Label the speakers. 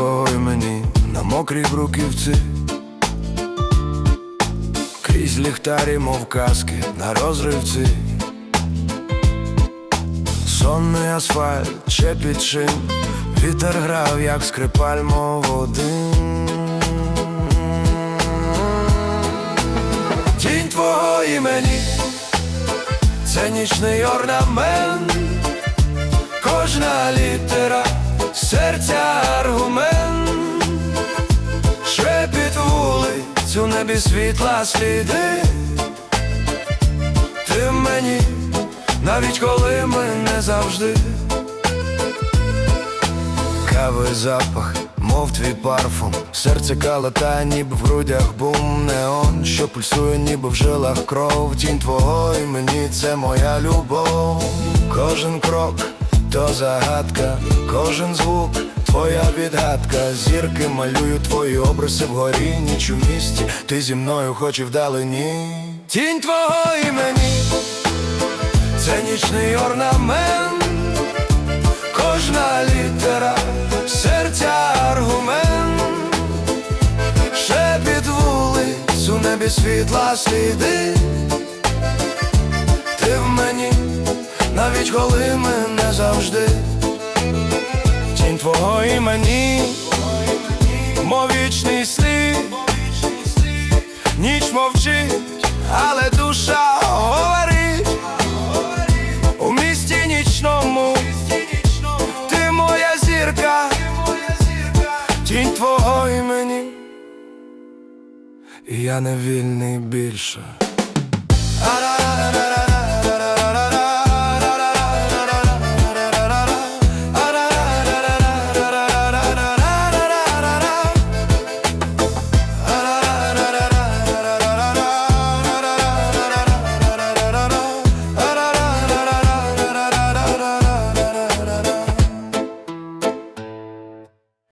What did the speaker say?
Speaker 1: твого імені на мокрій бруківці. Крізь ліхтарі, мов каски на розривці. Сонний асфальт, ще під шин, вітер грав, як скрипаль, мов один. Тінь твого імені, це нічний орнамент, кожна літера, серця аргумент, вулиць у небі світла сліди. Ти мені, навіть коли ми не завжди. Кави запах, мов твій парфум, серце калата, ніби в грудях бум, неон, що пульсує, ніби в жилах кров, тінь твого імені, це моя любов. Кожен крок то загадка, кожен звук, твоя відгадка, зірки малюю твої обриси вгорі, ніч у місті, ти зі мною хоч і вдалині. Тінь твого імені, це нічний орнамент. Кожна літера, серця аргумент, шепіт вулиць у небі світла сліди. Ти в мені, навіть коли ми не завжди. Твого імені, мов вічний слід, ніч мовчить, але душа говорить. У місті нічному. Ти моя зірка, тінь твого імені, і я не вільний більше.